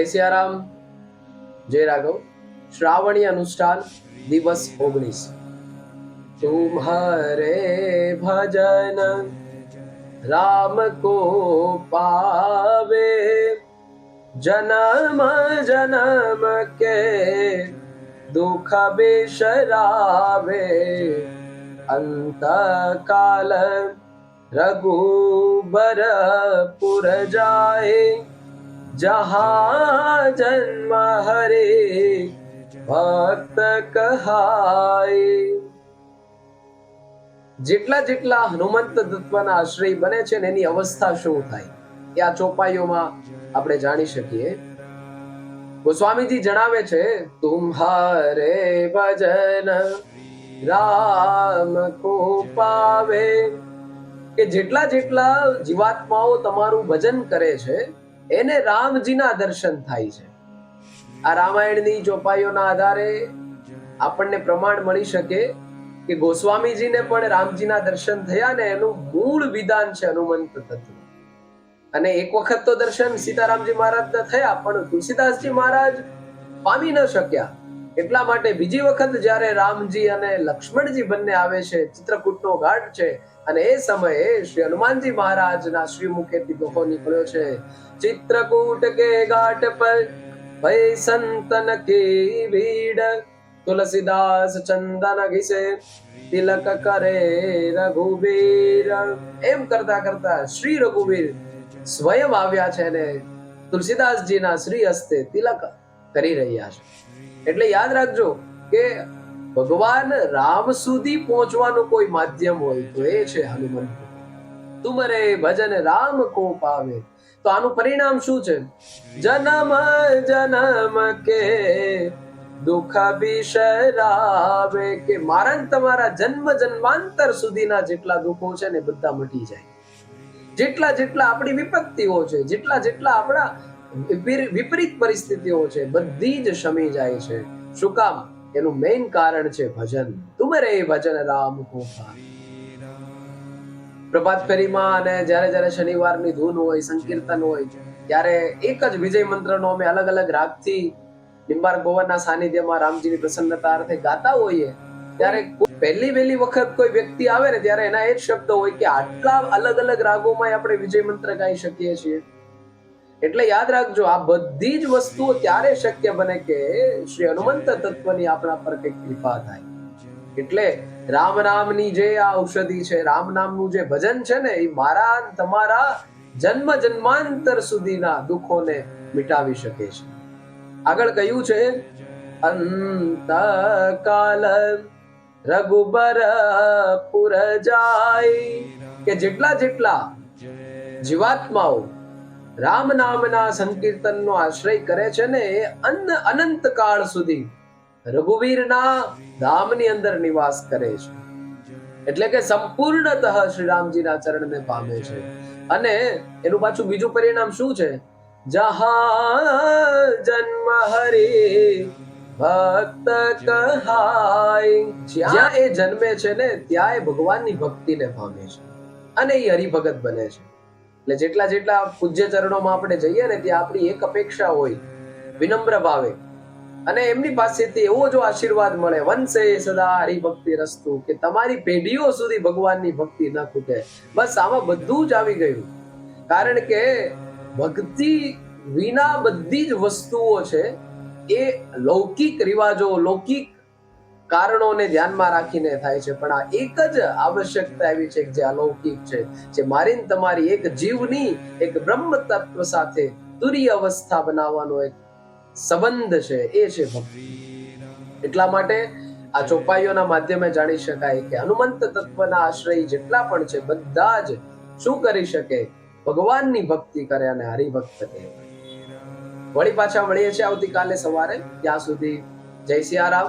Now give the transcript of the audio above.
સિયારામ. જય રાઘવ. શ્રાવણી અનુષ્ઠાન દિવસ ઓગણીસ. તુમ્હારે ભજન. રામ કો પાવે. જન્મ જન્મ કે દુઃખ બિશરાવે. અંત કાલ રઘુબર પુર જાય. જહા जन्म हरे ભક્ત કહાય જેટલા જેટલા હનુમંત તત્વના આશ્રય બને છે ને એની અવસ્થા શું થાય એ આ ચોપાઈઓમાં આપણે જાણી શકીએ ગોસ્વામીજી જણાવે છે તુમ્હારે ભજન રામ કો પાવે કે જેટલા જેટલા જીવાત્માઓ તમારું ભજન કરે છે એને રામજીના દર્શન થાય છે. આ રામાયણની ચોપાઈઓના આધારે આપણને પ્રમાણ મળી શકે કે ગોસ્વામીજીને પણ રામજીના દર્શન થયા ને એનું મૂળ વિધાન છે હનુમંત તત્વ. અને એક વખત તો દર્શન સીતારામજી મહારાજના થયા, પણ તુલસીદાસજી મહારાજ પામી ન શક્યા. એટલા માટે બીજી વખત જ્યારે રામજી અને લક્ષ્મણજી બંને આવે છે, ચિત્રકૂટનો ઘાટ છે, અને એ સમયે શ્રી હનુમાનજી મહારાજના શ્રી દોહો નીકળ્યો છે. ચિત્રકૂટ કે ઘાટ પર ભય સંતન કી ભીડ, તુલસીદાસ ચંદન ઘીસે, તિલક કરે રઘુવીર. એમ કરતા કરતા શ્રી રઘુવીર સ્વયં આવ્યા છે ને તુલસીદાસજીના શ્રી હસ્તે તિલક કરી રહ્યા છે. એટલે યાદ રાખજો કે ભગવાન રામ સુધી પહોંચવાનું કોઈ માધ્યમ હોય તો એ છે હનુમંત તુમરે ભજન રામ કો પાવે. તો આનું પરિણામ શું છે? જનમ જનમ કે દુઃખ બિશરાવે કે મારા તમારા જન્મ જન્માંતર સુધીના જેટલા દુઃખો છે ને બધા મટી જાય. જેટલા જેટલા આપણી વિપત્તિઓ છે, જેટલા જેટલા આપણા વિપરીત પરિસ્થિતિઓ છે. બધી જ શમી જાય છે. શું કામ? એનું મેઇન કારણ છે ભજન. તુમરે ભજન રામ કો પ્રભાત ફેરીમાં અને જ્યારે જ્યારે શનિવારની ધૂન હોય, સંકીર્તન હોય, ત્યારે એક જ વિજય મંત્રનો અમે અલગ અલગ રાગથી નિંબાર ગોવરના સાનિધ્યમાં રામજીની પ્રસન્નતા અર્થે ગાતા હોઈએ, ત્યારે પહેલી વહેલી વખત કોઈ વ્યક્તિ આવે ને ત્યારે એના એ જ શબ્દ હોય કે આટલા અલગ અલગ રાગોમાં આપણે વિજય મંત્ર ગાઈ શકીએ છીએ. એટલે યાદ રાખજો, આ બધી જ વસ્તુઓ ત્યારે શક્ય બને કે શ્રી હનુમંત તત્વની આપણા પર કંઈક કૃપા થાય. એટલે રામ નામની જે આ ઔષધિ છે, રામ નામનું જે ભજન છે ને, એ મારા તમારા જન્મ જન્માંતર સુધીના દુઃખોને મિટાવી શકે છે. આગળ કહ્યું છે અંત કાલ રઘુબર પુર જાય. કે જેટલા જેટલા જીવાત્માઓ રામ નામના સંકીર્તનનો આશ્રય કરે છે ને એ અન્ન અનંત કાળ સુધી રઘુવીરના ધામની અંદર નિવાસ કરે છે. એટલે કે સંપૂર્ણતઃ શ્રી રામજીના ચરણને પામે છે. અને એનું પાછું બીજું પરિણામ શું છે? જહા જન્મ હરે, ભક્ત કહાય. જ્યાં એ જન્મે છે ને, ત્યાં એ ભગવાનની ભક્તિને પામે છે. અને એ હરિભગત બને છે. એટલે જેટલા જેટલા પૂજ્ય ચરણોમાં આપણે જઈએ ને ત્યાં આપણી એક અપેક્ષા હોય, વિનમ્ર ભાવે. અને એમની પાસેથી એવો જો આશીર્વાદ મળે, વંશે સદા હરિભક્તિ રસ્તુ, કે તમારી પેઢીઓ સુધી ભગવાનની ભક્તિ ન ખૂટે. બસ આમાં બધું જ આવી ગયું. કારણ કે ભક્તિ વિના બધી જ વસ્તુઓ છે, એ લૌકિક રિવાજો, લૌકિક કારણોને ધ્યાનમાં રાખીને થાય છે. પણ આ એક જ આવશ્યકતા એવી છે જે અલૌકિક છે, જે મારી તમારી એક જીવની એક બ્રહ્મ તત્વ સાથે તુરી અવસ્થા બનાવવાનો એક સંબંધ છે. એ છે એટલા માટે આ ચોપાઈઓના માધ્યમે જાણી શકાય કે હનુમંત તત્વના આશ્રય જેટલા પણ છે, બધા જ શું કરી શકે? ભગવાનની ભક્તિ કરે અને હરિભક્ત કહે વળી પાછા મળીએ છીએ આવતીકાલે સવારે. ત્યાં સુધી જય સિયારામ.